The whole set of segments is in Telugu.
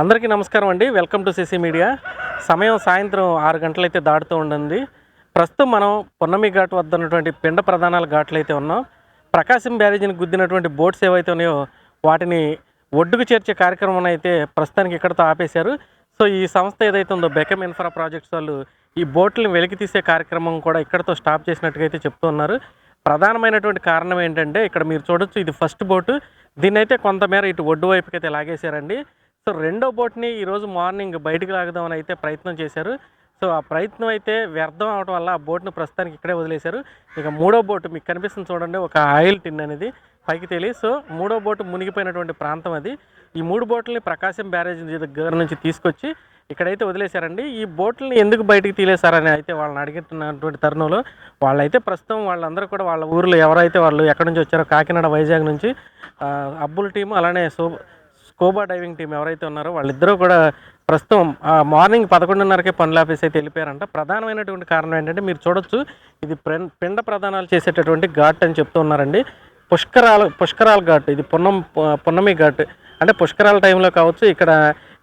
అందరికీ నమస్కారం అండి. Welcome to CC media. సమయం సాయంత్రం ఆరు గంటలైతే దాటుతూ ఉండింది ప్రస్తుతం మనం పొన్నమి ఘాట్ వద్ద ఉన్నటువంటి పిండ ప్రధానాల ఘాట్లు అయితే ఉన్నాం. ప్రకాశం బ్యారేజీని గుద్దినటువంటి బోట్స్ ఏవైతే ఉన్నాయో వాటిని ఒడ్డుకు చేర్చే కార్యక్రమం అయితే ప్రస్తుతానికి ఇక్కడతో ఆపేశారు. సో ఈ సంస్థ ఏదైతే ఉందో బెకమ్ ఇన్ఫ్రా ప్రాజెక్ట్స్ వాళ్ళు ఈ బోట్లను వెలికి తీసే కార్యక్రమం కూడా ఇక్కడతో స్టాప్ చేసినట్టుగా అయితే చెప్తూ ఉన్నారు. ప్రధానమైనటువంటి కారణం ఏంటంటే ఇక్కడ మీరు చూడొచ్చు ఇది ఫస్ట్ బోటు. దీన్నైతే కొంతమేర ఇటు ఒడ్డు వైపుకి అయితే లాగేశారండి. సో రెండో బోట్ని ఈరోజు మార్నింగ్ బయటికి లాగదామని అయితే ప్రయత్నం చేశారు. సో ఆ ప్రయత్నం అయితే వ్యర్థం అవడం వల్ల ఆ బోట్ను ప్రస్తుతానికి ఇక్కడే వదిలేశారు. ఇక మూడో బోటు మీకు కనిపిస్తుంది చూడండి ఒక ఆయిల్ టిన్ అనేది పైకి తేలి. సో మూడో బోటు మునిగిపోయినటువంటి ప్రాంతం అది. ఈ మూడు బోట్లని ప్రకాశం బ్యారేజ్ దగ్గర నుంచి తీసుకొచ్చి ఇక్కడైతే వదిలేశారండి. ఈ బోట్లని ఎందుకు బయటకు తీలేశారని అయితే వాళ్ళని అడిగినటువంటి తరుణంలో వాళ్ళైతే ప్రస్తుతం వాళ్ళందరూ కూడా వాళ్ళ ఊర్లో ఎవరైతే వాళ్ళు ఎక్కడి నుంచి వచ్చారో కాకినాడ వైజాగ్ నుంచి ఆ, అబ్బుల్ టీం అలానే సో స్కోబా డైవింగ్ టీం ఎవరైతే ఉన్నారో వాళ్ళిద్దరూ కూడా ప్రస్తుతం ఆ, మార్నింగ్ పదకొండున్నరకే పనులు ఆఫీస్ అయితే వెళ్ళిపోయారంట. ప్రధానమైనటువంటి కారణం ఏంటంటే మీరు చూడొచ్చు ఇది పిండ ప్రధానాలు చేసేటటువంటి ఘాట్ అని చెప్తూ ఉన్నారండి. పుష్కరాల పుష్కరాల ఘాట్ ఇది పున్నం పున్నమి ఘాట్. అంటే పుష్కరాల టైంలో కావచ్చు ఇక్కడ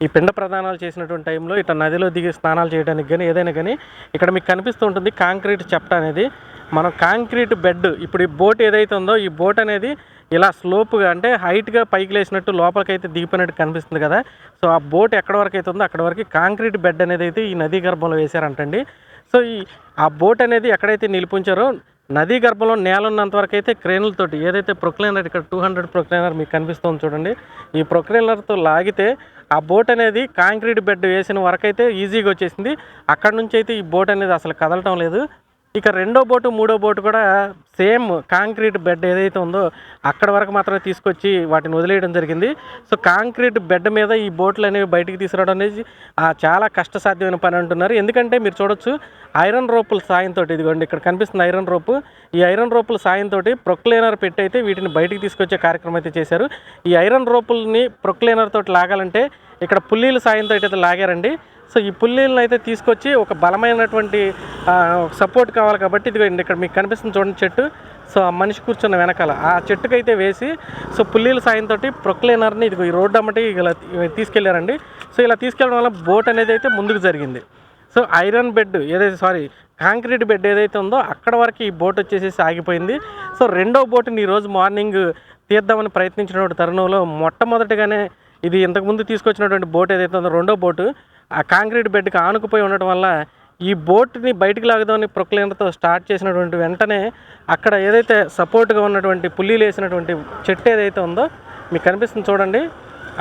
ఈ పిండ ప్రదానాలు చేసినటువంటి టైంలో ఇట్లా నదిలో దిగి స్నానాలు చేయడానికి కానీ ఏదైనా కానీ ఇక్కడ మీకు కనిపిస్తూ ఉంటుంది కాంక్రీట్ చెప్ట అనేది. మనం కాంక్రీట్ బెడ్ ఇప్పుడు ఈ బోట్ ఏదైతే ఉందో ఈ బోట్ అనేది ఇలా స్లోప్గా అంటే హైట్గా పైకి లేసినట్టు లోపలికైతే దిగిపోయినట్టు కనిపిస్తుంది కదా. సో ఆ బోట్ ఎక్కడ వరకు అయితే ఉందో అక్కడ వరకు కాంక్రీట్ బెడ్ అనేది అయితే ఈ నదీ గర్భంలో వేశారంటండి. సో ఈ ఆ బోట్ అనేది ఎక్కడైతే నిలిపించారో నదీ గర్భంలో నేల ఉన్నంత వరకు అయితే క్రేన్లతోటి ఏదైతే ప్రొక్లైనర్ ఇక్కడ టూ హండ్రెడ్ ప్రొక్లైనర్ మీకు కనిపిస్తుంది చూడండి. ఈ ప్రొక్లైనర్తో లాగితే ఆ బోట్ అనేది కాంక్రీట్ బెడ్ వేసిన వరకు అయితే ఈజీగా వచ్చేసింది. అక్కడ నుంచి అయితే ఈ బోట్ అనేది అసలు కదలటం లేదు. ఇక రెండో బోటు మూడో బోటు కూడా సేమ్ కాంక్రీట్ బెడ్ ఏదైతే ఉందో అక్కడ వరకు మాత్రమే తీసుకొచ్చి వాటిని వదిలేయడం జరిగింది. సో కాంక్రీట్ బెడ్ మీద ఈ బోట్లు అనేవి బయటికి తీసుకురావడం అనేది చాలా కష్టసాధ్యమైన పని అంటున్నారు. ఎందుకంటే మీరు చూడొచ్చు ఐరన్ రోపుల సాయంతో ఇదిగోండి ఇక్కడ కనిపిస్తుంది ఐరన్ రోపు. ఈ ఐరన్ రోపుల సాయంతో ప్రొక్లేనర్ పెట్టి అయితే వీటిని బయటికి తీసుకొచ్చే కార్యక్రమం అయితే చేశారు. ఈ ఐరన్ రోపుల్ని ప్రొక్లేనర్ తోటి లాగాలంటే ఇక్కడ పుల్లీల సాయంతో అయితే లాగారండి. సో ఈ పుల్లీలను అయితే తీసుకొచ్చి ఒక బలమైనటువంటి సపోర్ట్ కావాలి కాబట్టి ఇదిగో ఇక్కడ మీకు కనిపిస్తుంది చూడండి చెట్టు. సో ఆ మనిషి కూర్చున్న వెనకాల ఆ చెట్టుకైతే వేసి సో పుల్లీల సాయంతో ప్రొక్లైనర్ని ఇదిగో ఈ రోడ్డు అమ్మటి ఇలా తీసుకెళ్ళారండి. సో ఇలా తీసుకెళ్ళడం వల్ల బోట్ అనేది అయితే ముందుకు జరిగింది. సో ఐరన్ బెడ్ ఏదైతే సారీ కాంక్రీట్ బెడ్ ఏదైతే ఉందో అక్కడ వరకు ఈ బోట్ వచ్చేసేసి ఆగిపోయింది. సో రెండో బోటుని ఈరోజు మార్నింగ్ తీద్దామని ప్రయత్నించినటువంటి తరుణంలో మొట్టమొదటిగానే ఇది ఇంతకుముందు తీసుకొచ్చినటువంటి బోట్ ఏదైతే ఉందో రెండో బోటు ఆ కాంక్రీట్ బెడ్కి ఆనుకుపోయి ఉండటం వల్ల ఈ బోట్ని బయటికి లాగదామని ప్రొక్లైనర్తో స్టార్ట్ చేసినటువంటి వెంటనే అక్కడ ఏదైతే సపోర్ట్గా ఉన్నటువంటి పుల్లీలు వేసినటువంటి చెట్టు ఏదైతే ఉందో మీకు కనిపిస్తుంది చూడండి.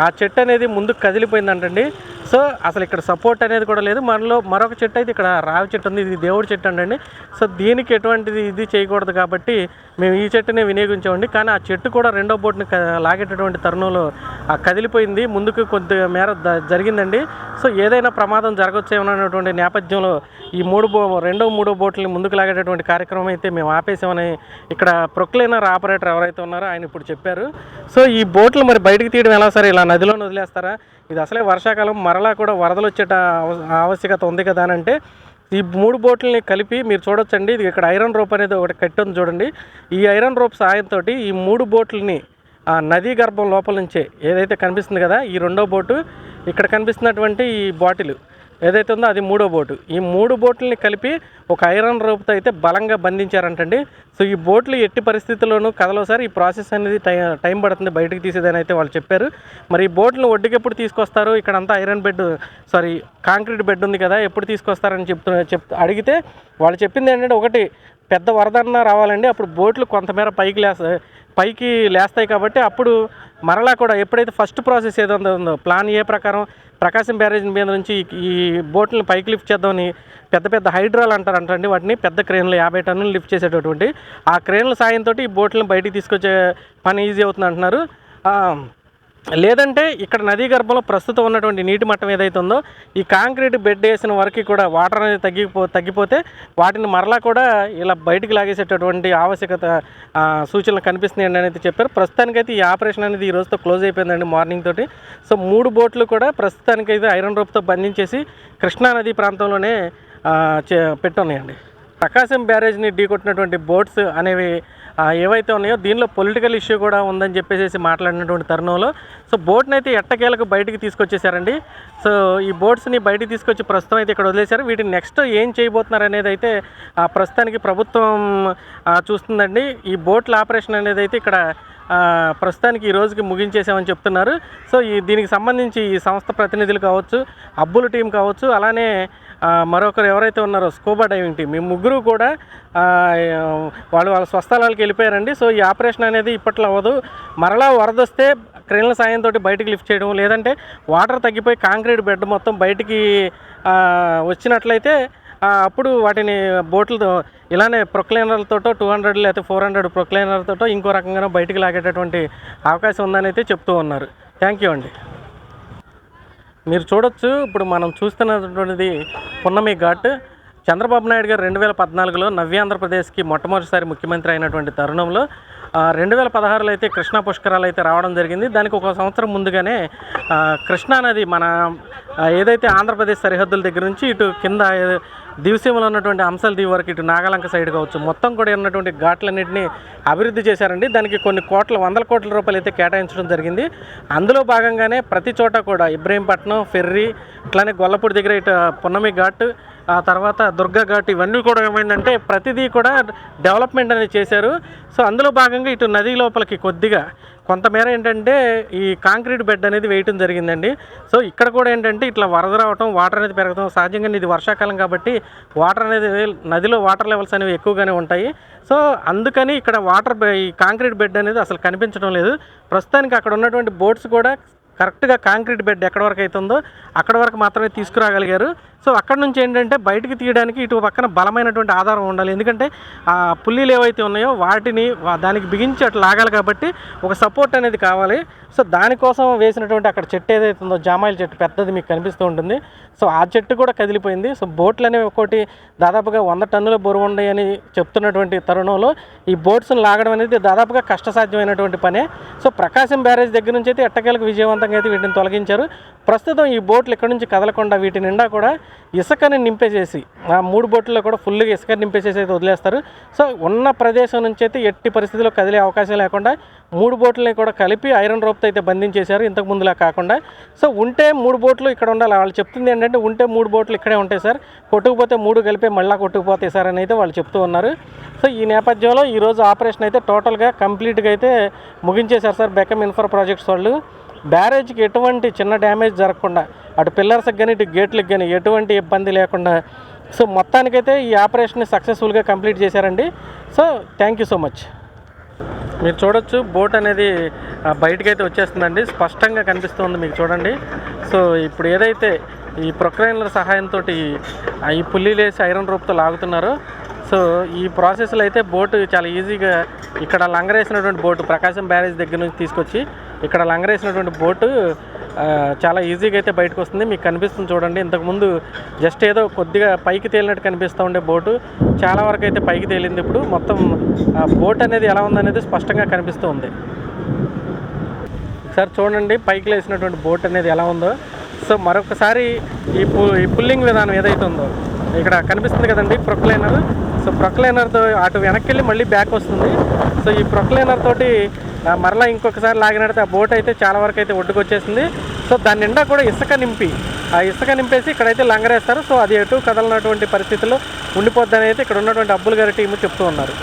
ఆ చెట్టు అనేది ముందుకు కదిలిపోయిందంటండి. సో అసలు ఇక్కడ సపోర్ట్ అనేది కూడా లేదు. మనలో మరొక చెట్టు అయితే ఇక్కడ రావి చెట్టు ఉంది. ఇది దేవుడి చెట్టు అండి. సో దీనికి ఎటువంటిది ఇది చేయకూడదు కాబట్టి మేము ఈ చెట్టునే వినియోగించామండి. కానీ ఆ చెట్టు కూడా రెండో బోట్ని లాగేటటువంటి తరుణంలో ఆ కదిలిపోయింది. ముందుకు కొద్దిగా మేర ద- జరిగిందండి. సో ఏదైనా ప్రమాదం జరగవచ్చేమన్నటువంటి నేపథ్యంలో ఈ మూడు బో రెండో మూడో బోట్లని ముందుకు లాగేటటువంటి కార్యక్రమం అయితే మేము ఆపేసామని ఇక్కడ ప్రొక్లైనర్ ఆపరేటర్ ఎవరైతే ఉన్నారో ఆయన ఇప్పుడు చెప్పారు. సో ఈ బోట్లు మరి బయటకు తీయడం ఎలా సరే? ఇలా నదిలో వదిలేస్తారా ఇది అసలే వర్షాకాలం మరలా కూడా వరదలు వచ్చేట ఆవశ్యకత ఉంది కదా అని అంటే ఈ మూడు బోట్లని కలిపి మీరు చూడొచ్చండి. ఇది ఇక్కడ ఐరన్ రోప్ అనేది ఒకటి కట్టి ఉంది చూడండి. ఈ ఐరన్ రోప్ సాయంతో ఈ మూడు బోట్లని ఆ నదీ గర్భం లోపల నుంచే ఏదైతే కనిపిస్తుంది కదా ఈ రెండో బోటు ఇక్కడ కనిపిస్తున్నటువంటి ఈ బాటిల్. ఏదైతే ఉందో అది మూడో బోటు. ఈ మూడు బోట్లని కలిపి ఒక ఐరన్ రోప్తో అయితే బలంగా బంధించారంటండి. సో ఈ బోట్లు ఎట్టి పరిస్థితుల్లోనూ కదలో సార్. ఈ ప్రాసెస్ అనేది టై టైం పడుతుంది బయటకు తీసేదని అయితే వాళ్ళు చెప్పారు. మరి ఈ బోట్లను ఒడ్డుకెప్పుడు తీసుకొస్తారు? ఇక్కడ అంతా iron bed sorry concrete bed ఉంది కదా ఎప్పుడు తీసుకొస్తారని చెప్తు చెప్ అడిగితే వాళ్ళు చెప్పింది ఏంటంటే ఒకటి పెద్ద వరదన్న రావాలండి. అప్పుడు బోట్లు కొంతమేర పైకి లేస్తాయి పైకి లేస్తాయి కాబట్టి అప్పుడు మరలా కూడా ఎప్పుడైతే ఫస్ట్ ప్రాసెస్ ఏదో ఉందో ప్లాన్ ఏ ప్రకారం ప్రకాశం బ్యారేజ్ మీద నుంచి ఈ- ఈ బోట్లను పైకి లిఫ్ట్ చేద్దామని పెద్ద పెద్ద హైడ్రాల్ అంటారంటండి. వాటిని పెద్ద క్రేన్లు యాభై టన్నులు లిఫ్ట్ చేసేటటువంటి ఆ క్రేన్ల సాయంతో ఈ బోట్లను బయటికి తీసుకొచ్చే పని ఈజీ అవుతుంది అంటున్నారు లేదంటే ఇక్కడ నదీ గర్భంలో ప్రస్తుతం ఉన్నటువంటి నీటి మట్టం ఏదైతే ఉందో ఈ కాంక్రీట్ బెడ్ వేసిన వరకు కూడా వాటర్ అనేది తగ్గిపో తగ్గిపోతే వాటిని మరలా కూడా ఇలా బయటికి లాగేసేటటువంటి ఆవశ్యకత సూచనలు కనిపిస్తున్నాయండి అనేది చెప్పారు. ప్రస్తుతానికైతే ఈ ఆపరేషన్ అనేది ఈ రోజుతో క్లోజ్ అయిపోయిందండి మార్నింగ్ తోటి. సో మూడు బోట్లు కూడా ప్రస్తుతానికైతే ఐరన్ రోప్తో బంధించేసి కృష్ణానదీ ప్రాంతంలోనే పెట్టున్నాయండి. ప్రకాశం బ్యారేజ్ని ఢీకొట్టినటువంటి బోట్స్ అనేవి ఏవైతే ఉన్నాయో దీనిలో పొలిటికల్ ఇష్యూ కూడా ఉందని చెప్పేసి మాట్లాడినటువంటి తరుణంలో సో బోట్ని అయితే ఎట్టకేలకు బయటికి తీసుకొచ్చేసారండి. సో ఈ బోట్స్ని బయటికి తీసుకొచ్చి ప్రస్తుతం అయితే ఇక్కడ వదిలేశారు. వీటిని నెక్స్ట్ ఏం చేయబోతున్నారు అనేది అయితే ఆ, ప్రస్తుతానికి ప్రభుత్వం చూస్తుందండి. ఈ బోట్ల ఆపరేషన్ అనేది అయితే ఇక్కడ ప్రస్తుతానికి ఈ రోజుకి ముగించేసామని చెప్తున్నారు. సో ఈ దీనికి సంబంధించి ఈ సంస్థ ప్రతినిధులు కావచ్చు అబ్బుల టీం కావచ్చు అలానే మరొకరు ఎవరైతే ఉన్నారో స్కూబా డైవింగ్ టీం. మేము ముగ్గురు కూడా వాళ్ళు వాళ్ళ స్వస్థలాలకు వెళ్ళిపోయారండి. సో ఈ ఆపరేషన్ అనేది ఇప్పట్లో అవ్వదు. మరలా వరదొస్తే క్రేన్ల సాయంతో బయటకు లిఫ్ట్ చేయడం లేదంటే వాటర్ తగ్గిపోయి కాంక్రీట్ బెడ్ మొత్తం బయటికి వచ్చినట్లయితే అప్పుడు వాటిని బోట్లతో ఇలానే ప్రొక్లైనర్లతోటో టూ హండ్రెడ్ లేకపోతే ఫోర్ హండ్రెడ్ ప్రొక్లైనర్లతోటో ఇంకో రకంగా బయటికి లాగేటటువంటి అవకాశం ఉందని అయితే చెప్తూ ఉన్నారు. థ్యాంక్ యూ అండి. మీరు చూడొచ్చు. ఇప్పుడు మనం చూస్తున్నటువంటిది పున్నమి ఘాట్. చంద్రబాబు నాయుడు గారు రెండు వేల పద్నాలుగులో నవ్యాంధ్రప్రదేశ్కి మొట్టమొదటిసారి ముఖ్యమంత్రి అయినటువంటి తరుణంలో రెండు వేల పదహారులో అయితే కృష్ణా పుష్కరాలు అయితే రావడం జరిగింది. దానికి ఒక సంవత్సరం ముందుగానే కృష్ణానది మన ఏదైతే ఆంధ్రప్రదేశ్ సరిహద్దుల దగ్గర నుంచి ఇటు కింద ఏ- దివసీమలో ఉన్నటువంటి అంశాల దీవి వరకు ఇటు నాగాలంక సైడ్ కావచ్చు మొత్తం కూడా ఉన్నటువంటి ఘాట్లన్నింటినీ అభివృద్ధి చేశారండి. దానికి కొన్ని కోట్ల వందల కోట్ల రూపాయలు అయితే కేటాయించడం జరిగింది. అందులో భాగంగానే ప్రతి చోట కూడా ఇబ్రహీంపట్నం ఫెర్రీ ఇట్లానే గొల్లపూడి దగ్గర ఇటు పున్నమి ఘాట్ ఆ తర్వాత దుర్గా ఘాట్ ఇవన్నీ కూడా ఏమైందంటే ప్రతిదీ కూడా డెవలప్మెంట్ అనేది చేశారు. సో అందులో భాగంగా ఇటు నది లోపలికి కొద్దిగా కొంతమేర ఏంటంటే ఈ కాంక్రీట్ బెడ్ అనేది వేయటం జరిగిందండి. సో ఇక్కడ కూడా ఏంటంటే ఇట్లా వరద రావటం వాటర్ అనేది పెరగడం సహజంగా ఇది వర్షాకాలం కాబట్టి వాటర్ అనేది నదిలో వాటర్ లెవెల్స్ అనేవి ఎక్కువగానే ఉంటాయి. సో అందుకని ఇక్కడ వాటర్ బె- ఈ కాంక్రీట్ బెడ్ అనేది అసలు కనిపించడం లేదు. ప్రస్తుతానికి అక్కడ ఉన్నటువంటి బోట్స్ కూడా కరెక్ట్గా కాంక్రీట్ బెడ్ ఎక్కడ వరకు అవుతుందో అక్కడ వరకు మాత్రమే తీసుకురాగలిగారు. సో అక్కడ నుంచి ఏంటంటే బయటికి తీయడానికి ఇటు పక్కన బలమైనటువంటి ఆధారం ఉండాలి. ఎందుకంటే ఆ పుల్లీలు ఏవైతే ఉన్నాయో వాటిని దానికి బిగించి అట్లా లాగాలి కాబట్టి ఒక సపోర్ట్ అనేది కావాలి. సో దానికోసం వేసినటువంటి అక్కడ చెట్టు ఏదైతే ఉందో జామాయిల చెట్టు పెద్దది మీకు కనిపిస్తూ ఉంటుంది. సో ఆ చెట్టు కూడా కదిలిపోయింది. సో బోట్లు అనేవి ఒకటి దాదాపుగా వంద టన్నుల బరువు ఉన్నాయని చెప్తున్నటువంటి తరుణంలో ఈ బోట్స్ని లాగడం అనేది దాదాపుగా కష్టసాధ్యమైనటువంటి పనే. సో ప్రకాశం బ్యారేజ్ దగ్గర నుంచి అయితే ఎట్టకేలకు విజయవంతంగా అయితే వీటిని తొలగించారు. ప్రస్తుతం ఈ బోట్లు ఇక్కడ నుంచి కదలకుండా వీటి నిండా కూడా ఇసుకని నింపేసేసి ఆ మూడు బోట్లలో కూడా ఫుల్గా ఇసుక నింపేసేసి అయితే వదిలేస్తారు. సో ఉన్న ప్రదేశం నుంచి అయితే ఎట్టి పరిస్థితుల్లో కదిలే అవకాశం లేకుండా మూడు బోట్లని కూడా కలిపి ఐరన్ రోప్తో అయితే బంధించేశారు. ఇంతకు ముందులా కాకుండా. సో ఉంటే మూడు బోట్లు ఇక్కడ ఉండాలి. వాళ్ళు చెప్తుంది ఏంటంటే ఉంటే మూడు బోట్లు ఇక్కడే ఉంటాయి సార్. కొట్టుకుపోతే మూడు కలిపి మళ్ళీ కొట్టుకుపోతాయి సార్ అని అయితే వాళ్ళు చెప్తూ ఉన్నారు. సో ఈ నేపథ్యంలో ఈరోజు ఆపరేషన్ అయితే టోటల్గా కంప్లీట్గా అయితే ముగించేశారు సార్ బెకమ్ ఇన్ఫర్ ప్రాజెక్ట్స్ వాళ్ళు. బ్యారేజ్కి ఎటువంటి చిన్న డ్యామేజ్ జరగకుండా అటు పిల్లర్స్కి కానీ ఇటు గేట్లకు కానీ ఎటువంటి ఇబ్బంది లేకుండా సో మొత్తానికైతే ఈ ఆపరేషన్ని సక్సెస్ఫుల్గా కంప్లీట్ చేశారండి. So thank you so much. మీరు చూడొచ్చు బోట్ అనేది ఆ, బయటకైతే వచ్చేస్తుందండి. స్పష్టంగా కనిపిస్తుంది మీకు చూడండి. సో ఇప్పుడు ఏదైతే ఈ ప్రొక్రైన్ల సహాయంతో ఈ పుల్లీలేసి ఐరన్ రూప్తో లాగుతున్నారో సో ఈ ప్రాసెస్లో అయితే బోటు చాలా ఈజీగా ఇక్కడ లంగరేసినటువంటి బోటు ప్రకాశం బ్యారేజ్ దగ్గర నుంచి తీసుకొచ్చి ఇక్కడ లంగరేసినటువంటి బోటు చాలా ఈజీగా అయితే బయటకు వస్తుంది. మీకు కనిపిస్తుంది చూడండి. ఇంతకుముందు జస్ట్ ఏదో కొద్దిగా పైకి తేలినట్టు కనిపిస్తూ ఉండే బోటు. చాలా వరకు అయితే పైకి తేలింది ఇప్పుడు. మొత్తం బోట్ అనేది ఎలా ఉందనేది స్పష్టంగా కనిపిస్తూ ఉంది. ఒకసారి చూడండి. పైకి లేసినటువంటి బోట్ అనేది ఎలా ఉందో. సో మరొకసారి ఈ పు ఈ పుల్లింగ్ విధానం ఏదైతే ఉందో ఇక్కడ కనిపిస్తుంది కదండి ప్రొక్లైనర్. సో ప్రొక్లైనర్తో అటు వెనక్కి వెళ్ళి మళ్ళీ బ్యాక్ వస్తుంది. సో ఈ ప్రొక్లైనర్ తోటి మరలా ఇంకొకసారి లాగినడితే ఆ బోట్ అయితే చాలా వరకు అయితే ఒడ్డుకు వచ్చేసింది సో దాని నిండా కూడా ఇసుక నింపి ఆ ఇసుక నింపేసి ఇక్కడైతే లంగరేస్తారు. సో అది ఎటు కదలనటువంటి పరిస్థితుల్లో ఉండిపోద్దని అయితే ఇక్కడ ఉన్నటువంటి అబ్బుల్ గారి టీము చెప్తూ ఉన్నారు.